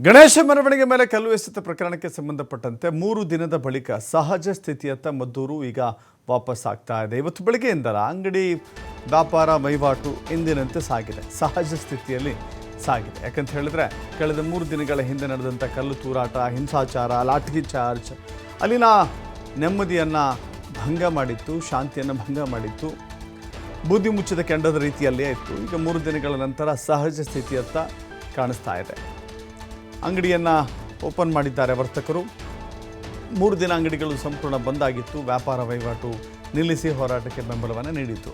ಗಣೇಶ ಮೆರವಣಿಗೆ ಮೇಲೆ ಕಲ್ಲು ಎಸೆತ ಪ್ರಕರಣಕ್ಕೆ ಸಂಬಂಧಪಟ್ಟಂತೆ ಮೂರು ದಿನದ ಬಳಿಕ ಸಹಜ ಸ್ಥಿತಿಯತ್ತ ಮದ್ದೂರು ಈಗ ವಾಪಸ್ ಆಗ್ತಾ ಇದೆ. ಇವತ್ತು ಬೆಳಗ್ಗೆಯಿಂದಲ ಅಂಗಡಿ ವ್ಯಾಪಾರ ವಹಿವಾಟು ಎಂದಿನಂತೆ ಸಾಗಿದೆ. ಸಹಜ ಸ್ಥಿತಿಯಲ್ಲಿ ಸಾಗಿದೆ. ಯಾಕಂತ ಹೇಳಿದ್ರೆ ಕಳೆದ ಮೂರು ದಿನಗಳ ಹಿಂದೆ ನಡೆದಂಥ ಕಲ್ಲು ತೂರಾಟ, ಹಿಂಸಾಚಾರ ಲಾಠಿ ಚಾರ್ಜ್ ಅಲ್ಲಿನ ನೆಮ್ಮದಿಯನ್ನು ಭಂಗ ಮಾಡಿತ್ತು, ಶಾಂತಿಯನ್ನು ಭಂಗ ಮಾಡಿತ್ತು. ಬೂದಿ ಮುಚ್ಚಿದ ಕೆಂಡದ ರೀತಿಯಲ್ಲೇ ಇತ್ತು. ಈಗ ಮೂರು ದಿನಗಳ ನಂತರ ಸಹಜ ಸ್ಥಿತಿಯತ್ತ ಕಾಣಿಸ್ತಾ ಇದೆ. ಅಂಗಡಿಯನ್ನು ಓಪನ್ ಮಾಡಿದ್ದಾರೆ ವರ್ತಕರು. ಮೂರು ದಿನ ಅಂಗಡಿಗಳು ಸಂಪೂರ್ಣ ಬಂದಾಗಿತ್ತು ವ್ಯಾಪಾರ ವಹಿವಾಟು ನಿಲ್ಲಿಸಿ ಹೋರಾಟಕ್ಕೆ ಬೆಂಬಲವನ್ನು ನೀಡಿತು.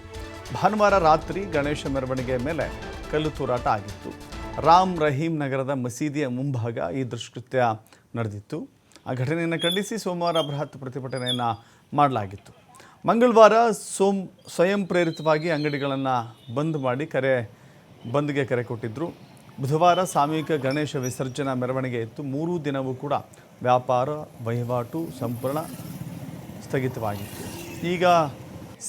ಭಾನುವಾರ ರಾತ್ರಿ ಗಣೇಶ ಮೆರವಣಿಗೆಯ ಮೇಲೆ ಕಲ್ಲು ತೂರಾಟ ಆಗಿತ್ತು. ರಾಮ್ ರಹೀಂ ನಗರದ ಮಸೀದಿಯ ಮುಂಭಾಗ ಈ ದುಷ್ಕೃತ್ಯ ನಡೆದಿತ್ತು. ಆ ಘಟನೆಯನ್ನು ಖಂಡಿಸಿ ಸೋಮವಾರ ಬೃಹತ್ ಪ್ರತಿಭಟನೆಯನ್ನು ಮಾಡಲಾಗಿತ್ತು. ಮಂಗಳವಾರ ಸೋಮ್ ಸ್ವಯಂ ಪ್ರೇರಿತವಾಗಿ ಅಂಗಡಿಗಳನ್ನು ಬಂದ್ ಮಾಡಿ ಕರೆ, ಬಂದ್ಗೆ ಕರೆ ಕೊಟ್ಟಿದ್ದರು ಬುಧವಾರ ಸಾಮೂಹಿಕ ಗಣೇಶ ವಿಸರ್ಜನಾ ಮೆರವಣಿಗೆ ಇತ್ತು. ಮೂರೂ ದಿನವೂ ಕೂಡ ವ್ಯಾಪಾರ, ವಹಿವಾಟು ಸಂಪೂರ್ಣ ಸ್ಥಗಿತವಾಗಿತ್ತು. ಈಗ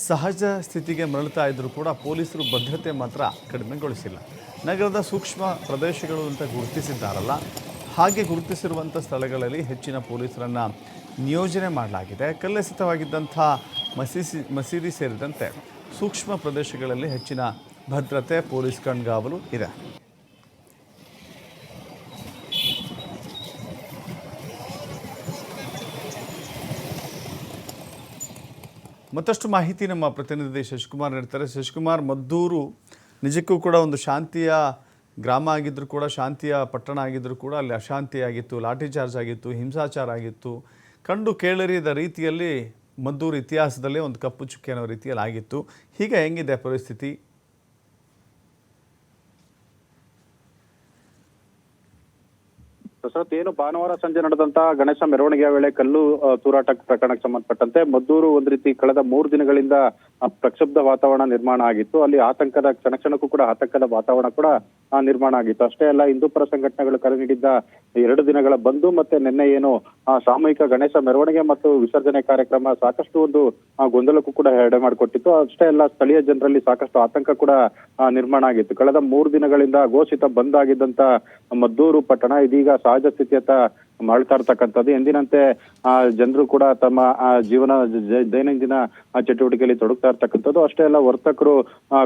ಸಹಜ ಸ್ಥಿತಿಗೆ ಮರಳುತ್ತಾ ಇದ್ದರೂ ಕೂಡ ಪೊಲೀಸರು ಭದ್ರತೆ ಮಾತ್ರ ಕಡಿಮೆಗೊಳಿಸಿಲ್ಲ. ನಗರದ ಸೂಕ್ಷ್ಮ ಪ್ರದೇಶಗಳು ಅಂತ ಗುರುತಿಸಿದ್ದಾರಲ್ಲ, ಹಾಗೆ ಗುರುತಿಸಿರುವಂಥ ಸ್ಥಳಗಳಲ್ಲಿ ಹೆಚ್ಚಿನ ಪೊಲೀಸರನ್ನು ನಿಯೋಜನೆ ಮಾಡಲಾಗಿದೆ. ಕಲ್ಲೆಸೆತವಾಗಿದ್ದಂಥ ಮಸೀಸಿ ಮಸೀದಿ ಸೇರಿದಂತೆ ಸೂಕ್ಷ್ಮ ಪ್ರದೇಶಗಳಲ್ಲಿ ಹೆಚ್ಚಿನ ಭದ್ರತೆ ಪೊಲೀಸ್ ಕಣ್ಗಾವಲು ಇದೆ. ಮತ್ತಷ್ಟು ಮಾಹಿತಿ ನಮ್ಮ ಪ್ರತಿನಿಧಿ ಶಶಿಕುಮಾರ್ ನೀಡ್ತಾರೆ. ಶಶಿಕುಮಾರ್, ಮದ್ದೂರು ನಿಜಕ್ಕೂ ಕೂಡ ಒಂದು ಶಾಂತಿಯ ಗ್ರಾಮ ಆಗಿದ್ದರೂ ಕೂಡ, ಶಾಂತಿಯ ಪಟ್ಟಣ ಆಗಿದ್ದರೂ ಕೂಡ ಅಲ್ಲಿ ಅಶಾಂತಿ ಆಗಿತ್ತು ಲಾಠಿ ಚಾರ್ಜ್ ಆಗಿತ್ತು, ಹಿಂಸಾಚಾರ ಆಗಿತ್ತು. ಕಂಡು ಕೇಳರಿದ ರೀತಿಯಲ್ಲಿ ಮದ್ದೂರು ಇತಿಹಾಸದಲ್ಲೇ ಒಂದು ಕಪ್ಪು ಚುಕ್ಕೆ ಅನ್ನೋ ರೀತಿಯಲ್ಲಿ ಆಗಿತ್ತು. ಹೀಗೆ ಹೆಂಗಿದೆ ಪರಿಸ್ಥಿತಿ? ಪ್ರಸಾದ್, ಏನು ಭಾನುವಾರ ಸಂಜೆ ನಡೆದಂತ ಗಣೇಶ ಮೆರವಣಿಗೆಯ ವೇಳೆ ಕಲ್ಲು ತೂರಾಟ ಪ್ರಕರಣಕ್ಕೆ ಸಂಬಂಧಪಟ್ಟಂತೆ ಮದ್ದೂರು ಒಂದ್ ರೀತಿ ಕಳೆದ ಮೂರು ದಿನಗಳಿಂದ ಪ್ರಕ್ಷುಬ್ಧ ವಾತಾವರಣ ನಿರ್ಮಾಣ ಆಗಿತ್ತು. ಅಲ್ಲಿ ಆತಂಕದ ಕ್ಷಣ ಕ್ಷಣಕ್ಕೂ ಕೂಡ ಆತಂಕದ ವಾತಾವರಣ ಕೂಡ ನಿರ್ಮಾಣ ಆಗಿತ್ತು. ಅಷ್ಟೇ ಅಲ್ಲ ಹಿಂದೂ ಪರ ಸಂಘಟನೆಗಳು ಕರೆ ನೀಡಿದ್ದ ಎರಡು ದಿನಗಳ ಬಂದು ಮತ್ತೆ ನಿನ್ನೆ ಏನು ಸಾಮೂಹಿಕ ಗಣೇಶ ಮೆರವಣಿಗೆ ಮತ್ತು ವಿಸರ್ಜನೆ ಕಾರ್ಯಕ್ರಮ ಸಾಕಷ್ಟು ಒಂದು ಗೊಂದಲಕ್ಕೂ ಕೂಡ ಎಡೆ ಮಾಡಿಕೊಟ್ಟಿತ್ತು. ಅಷ್ಟೇ ಅಲ್ಲ, ಸ್ಥಳೀಯ ಜನರಲ್ಲಿ ಸಾಕಷ್ಟು ಆತಂಕ ಕೂಡ ನಿರ್ಮಾಣ ಆಗಿತ್ತು. ಕಳೆದ ಮೂರು ದಿನಗಳಿಂದ ಘೋಷಿತ ಬಂದ್ ಆಗಿದ್ದಂತ ಮದ್ದೂರು ಪಟ್ಟಣ ಇದೀಗ ಸಹಜ ಸ್ಥಿತಿಯತ್ತ ಮರಳ್ತಾ ಇರ್ತಕ್ಕಂಥದ್ದು ಎಂದಿನಂತೆ ಆ ಜನರು ಕೂಡ ತಮ್ಮ ಜೀವನ ದೈನಂದಿನ ಚಟುವಟಿಕೆಯಲ್ಲಿ ತೊಡಗ್ತಾ ಇರ್ತಕ್ಕಂಥದ್ದು ಅಷ್ಟೇ ಅಲ್ಲ ವರ್ತಕರು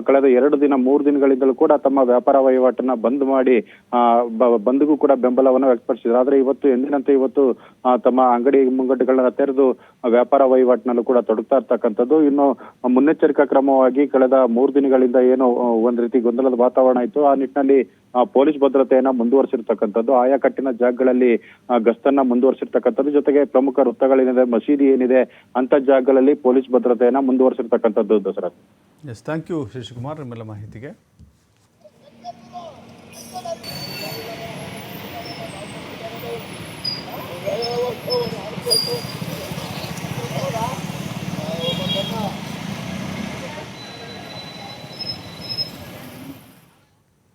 ಕಳೆದ ಎರಡು ದಿನ ಮೂರು ದಿನಗಳಿಂದಲೂ ಕೂಡ ತಮ್ಮ ವ್ಯಾಪಾರ ವಹಿವಾಟನ್ನ ಬಂದ್ ಮಾಡಿ ಆ, ಬಂದ್ಗೂ ಕೂಡ ಬೆಂಬಲವನ್ನು ವ್ಯಕ್ತಪಡಿಸಿದ್ರು. ಆದ್ರೆ ಇವತ್ತು ಎಂದಿನಂತೆ ಇವತ್ತು ತಮ್ಮ ಅಂಗಡಿ ಮುಂಗಟ್ಟುಗಳನ್ನ ತೆರೆದು ವ್ಯಾಪಾರ ವಹಿವಾಟಿನಲ್ಲೂ ಕೂಡ ತೊಡಗ್ತಾ ಇರ್ತಕ್ಕಂಥದ್ದು ಇನ್ನು ಮುನ್ನೆಚ್ಚರಿಕಾ ಕ್ರಮವಾಗಿ ಕಳೆದ ಮೂರು ದಿನಗಳಿಂದ ಏನು ಒಂದ್ ರೀತಿ ಗೊಂದಲದ ವಾತಾವರಣ ಇತ್ತು. ಆ ನಿಟ್ಟಿನಲ್ಲಿ ಪೊಲೀಸ್ ಭದ್ರತೆಯನ್ನ ಮುಂದುವರಿಸಿರ್ತಕ್ಕಂಥದ್ದು. ಆಯಾ ಕಟ್ಟಿನ ಜಾಗಗಳಲ್ಲಿ ಗಸ್ತನ್ನ ಮುಂದುವರಿಸಿರ್ತಕ್ಕಂಥದ್ದು. ಜೊತೆಗೆ ಪ್ರಮುಖ ವೃತ್ತಗಳೇನಿದೆ, ಮಸೀದಿ ಏನಿದೆ ಅಂತ ಜಾಗಗಳಲ್ಲಿ ಪೊಲೀಸ್ ಭದ್ರತೆಯನ್ನ ಮುಂದುವರಿಸಿರ್ತಕ್ಕಂಥದ್ದು Dasara. Yes thank you Shashikumar, ನಿಮ್ಮೆಲ್ಲ ಮಾಹಿತಿಗೆ.